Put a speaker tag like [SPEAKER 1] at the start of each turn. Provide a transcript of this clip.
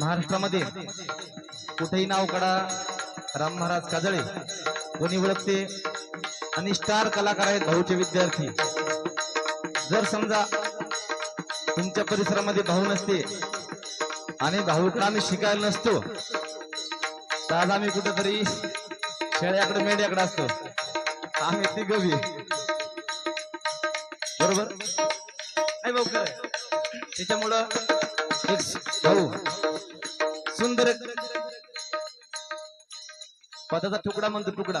[SPEAKER 1] महाराष्ट्रामध्ये कुठेही नाव काढा. राम महाराज काजळे. कोणी ओळखते? आणि स्टार कलाकार आहेत भाऊचे विद्यार्थी. जर समजा तुमच्या परिसरामध्ये भाऊ नसते आणि भाऊकडे आम्ही शिकायला नसतो तर आज आम्ही कुठेतरी शेळ्याकडे मेंढ्याकडे असतो. आम्ही ती गवी. बरोबर? नाही भाऊ त्याच्यामुळं एक भाऊ सुंदर. पदाचा तुकडा म्हणतो तुकडा.